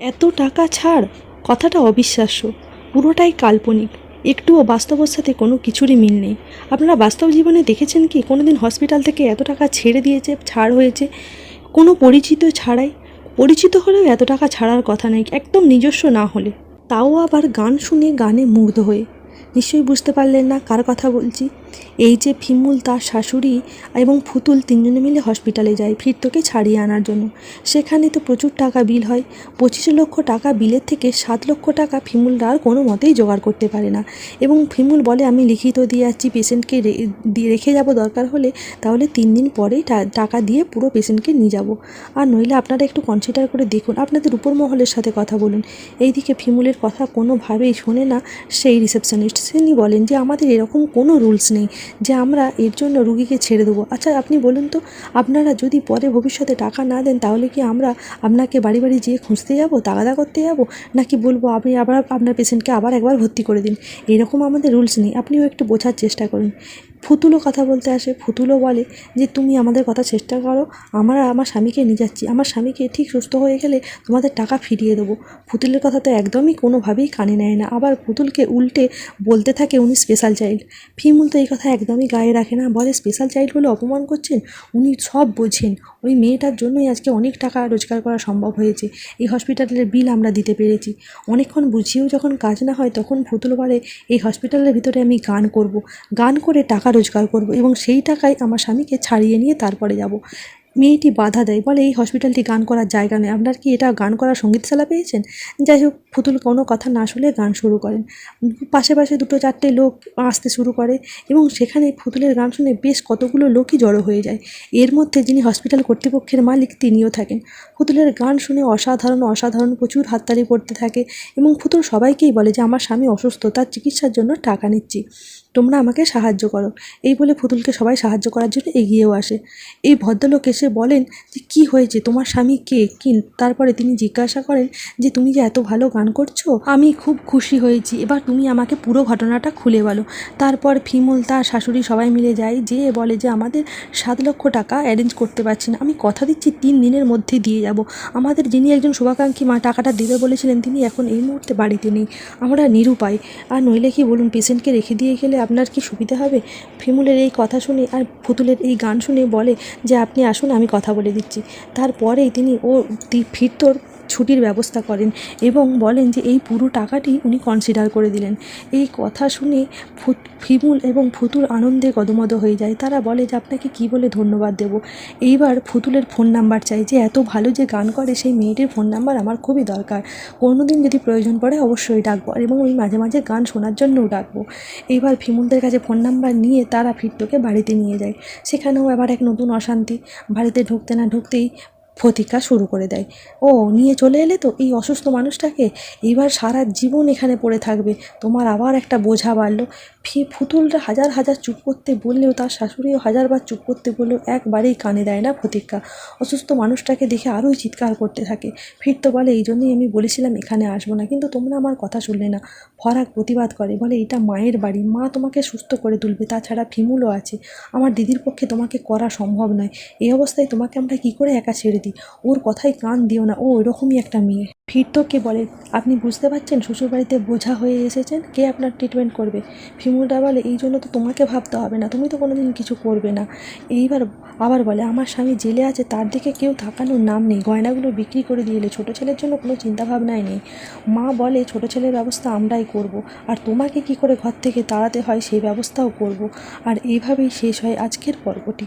এত টাকা ছাড়। কথাটা অবিশ্বাস্য। পুরোটাই কাল্পনিক। একটুও বাস্তবের সাথে কোনো কিছুরই মিল নেই। আপনারা বাস্তব জীবনে দেখেছেন কি কোনো দিন হসপিটাল থেকে এত টাকা ছেড়ে দিয়েছে, ছাড় হয়েছে? কোনো পরিচিত ছাড়াই? পরিচিত হলেও এত টাকা ছাড়ার কথা নেই, একদম নিজস্ব না হলে। তাও আবার গান শুনে গানে মুগ্ধ হয়ে। নিশ্চয়ই বুঝতে পারলেন না কার কথা বলছি। এই যে ফিমুল, তার শাশুড়ি এবং ফুতুল তিনজনে মিলে হসপিটালে যায় ফিরতোকে ছাড়িয়ে আনার জন্য। সেখানে তো প্রচুর টাকা বিল হয়। পঁচিশ লক্ষ টাকা বিলের থেকে সাত লক্ষ টাকা ফিমুলরা আর কোনো মতেই জোগাড় করতে পারে না। এবং ফিমুল বলে, আমি লিখিত দিয়ে যাচ্ছি পেশেন্টকে রেখে যাব দরকার হলে, তাহলে তিন দিন পরেই টাকা দিয়ে পুরো পেশেন্টকে নিয়ে যাব। আর নইলে আপনারা একটু কনসিডার করে দেখুন। আপনাদের উপর মহলের সাথে কথা বলুন। এইদিকে ফিমুলের কথা কোনোভাবেই শোনে না সেই রিসেপশনিস্ট তিনি বলেন যে, আমাদের এরকম কোনো রুলস নেই। যে আমরা এর জন্য রুগীকে ছেড়ে দেবো। আচ্ছা আপনি বলুন তো, আপনারা যদি পরে ভবিষ্যতে টাকা না দেন, তাহলে কি আমরা আপনাকে বাড়ি বাড়ি যেয়ে খুঁজতে যাব, তাগাদা করতে যাব? নাকি বলব, আপনি আবার আপনার পেশেন্টকে আবার একবার ভর্তি করে দিন এরকম আমাদের রুলস নেই। আপনিও একটু বোঝার চেষ্টা করুন। ফুতুলও কথা বলতে আসে ফুতুলও বলে যে, তুমি আমাদের কথা চেষ্টা করো, আমরা আমার স্বামীকে নিয়ে যাচ্ছি। আমার স্বামীকে ঠিক সুস্থ হয়ে গেলে তোমাদের টাকা ফিরিয়ে দেবো। পুতুলের কথা তো একদমই কোনোভাবেই কানে নেয় না। আবার পুতুলকে উল্টে বলতে থাকে, উনি স্পেশাল চাইল্ড ফিমুল তো এই কথা একদমই গায়ে রাখে না। বলে স্পেশাল চাইল্ড বলে অপমান করছেন? উনি সব বোঝেন। ওই মেয়েটার জন্যই আজকে অনেক টাকা রোজগার করা সম্ভব হয়েছে। এই হসপিটালের বিল আমরা দিতে পেরেছি। অনেকক্ষণ বুঝিয়েও যখন কাজ না হয়, তখন ফুতুল বলে, এই হসপিটালের ভিতরে আমি গান করব। গান করে টাকা রোজগার করব এবং সেই টাকায় আমার স্বামীকে ছাড়িয়ে নিয়ে তারপরে যাব। মেয়েটি বাধা দেয়, বলে, এই হসপিটালটি গান করার জায়গা নয় আপনার কি এটা গান করার সঙ্গীতশালা পেয়েছেন? যাই হোক, পুতুল কোনো কথা না শুনে গান শুরু করেন। পাশে পাশে দুটো চারটে লোক আসতে শুরু করে এবং সেখানে পুতুলের গান শুনে বেশ কতগুলো লোকই জড়ো হয়ে যায়। এর মধ্যে যিনি হসপিটাল কর্তৃপক্ষের মালিক, তিনিও থাকেন। পুতুলের গান শুনে অসাধারণ অসাধারণ প্রচুর হাততালি পড়তে থাকে এবং পুতুল সবাইকেই বলে যে, আমার স্বামী অসুস্থ, তার চিকিৎসার জন্য টাকা নিচ্ছি। তোমরা আমাকে সাহায্য করো। এই বলে পুতুলকে সবাই সাহায্য করার জন্য এগিয়েও আসে। এই ভদ্রলোক এসে বলেন যে, কি হয়েছে? তোমার স্বামী কে? কি তারপরে তিনি জিজ্ঞাসা করেন যে, তুমি যে এত ভালো গান করছ? আমি খুব খুশি হয়েছি। এবার তুমি আমাকে পুরো ঘটনাটা খুলে বলো। তারপর ফিমুল, তার শাশুড়ি সবাই মিলে যায় যে বলে যে, আমাদের সাত লক্ষ টাকা অ্যারেঞ্জ করতে পারছি না। আমি কথা দিচ্ছি, তিন দিনের মধ্যে দিয়ে যাব। আমাদের যিনি একজন শুভাকাঙ্ক্ষী মা, টাকাটা দেবে বলেছিলেন, তিনি এখন এই মুহূর্তে বাড়িতে নেই। আমরা নিরুপায়। আর নইলে কি বলুন পেশেন্টকে রেখে দিয়ে গেলে আপনার কি সুবিধা হবে? ফিমুলের এই কথা শুনে আর পুতুলের এই গান শুনে বলে যে, আপনি আসুন, আমি কথা বলে দিচ্ছি। তারপরেই তিনি ও ফিরতর ছুটির ব্যবস্থা করেন এবং বলেন যে এই পুরো টাকাটি উনি কনসিডার করে দিলেন। এই কথা শুনে ফু- ফিমুল এবং ফুতুল আনন্দে গদমদ হয়ে যায়। তারা বলে যে আপনাকে কি বলে ধন্যবাদ দেব। এইবার ফুতুলের ফোন নাম্বার চাই যে এত ভালো যে গান করে সেই মেয়েটির ফোন নাম্বার আমার খুবই দরকার। কোনো দিন যদি প্রয়োজন পড়ে অবশ্যই ডাকবো এবং ওই মাঝে মাঝে গান শোনার জন্যও ডাকবো। এইবার ফিমুলদের কাছে ফোন নাম্বার নিয়ে তারা ফিরতোকে বাড়িতে নিয়ে যায়। সেখানেও আবার এক নতুন অশান্তি। বাড়িতে ঢুকতে না ঢুকতেই প্রতীক্ষা শুরু করে দেয়। ও, নিয়ে চলে এলে তো এই অসুস্থ মানুষটাকে এইবার সারা জীবন এখানে পড়ে থাকবে। তোমার আবার একটা বোঝা বাড়লো। ফি ফুতুলটা হাজার হাজার চুপ করতে বললেও তার শাশুড়িও হাজারবার চুপ করতে বললেও একবারেই কানে দেয় না প্রতীক্ষা অসুস্থ মানুষটাকে দেখে আরোই চিৎকার করতে থাকে। ফিরতো বলে, এই জন্যই আমি বলেছিলাম এখানে আসব না। কিন্তু তোমরা আমার কথা শুনলে না। ফরাক প্রতিবাদ করে। বলে, এটা মায়ের বাড়ি। মা তোমাকে সুস্থ করে তুলবে। তাছাড়া ফিমুলও আছে। আমার দিদির পক্ষে তোমাকে করা সম্ভব নয়। এই অবস্থায় তোমাকে আমরা কি করে একা ছেড়ে দিই? ওর কথায় কান দিও না। ও এরকমই একটা মেয়ে। ফিরতোকে বলে, আপনি বুঝতে পারছেন? শ্বশুরবাড়িতে বোঝা হয়ে এসেছেন? কে আপনার ট্রিটমেন্ট করবে? ফিমুলটা বলে, এই জন্য তো তোমাকে ভাবতে হবে না। তুমি তো কোনো দিন কিছু করবে না। এইবার আবার বলে, আমার স্বামী জেলে আছে, তার দিকে কেউ থাকানোর নাম নেই। গয়নাগুলো বিক্রি করে দিয়ে এলে। ছোটো ছেলের জন্য কোনো চিন্তাভাবনাই নেই। মা বলে, ছোটো ছেলের ব্যবস্থা আমরাই করব। আর তোমাকে কি করে ঘর থেকে তাড়াতে হয়, সেই ব্যবস্থাও করব। আর এইভাবেই শেষ হয় আজকের পর্বটি।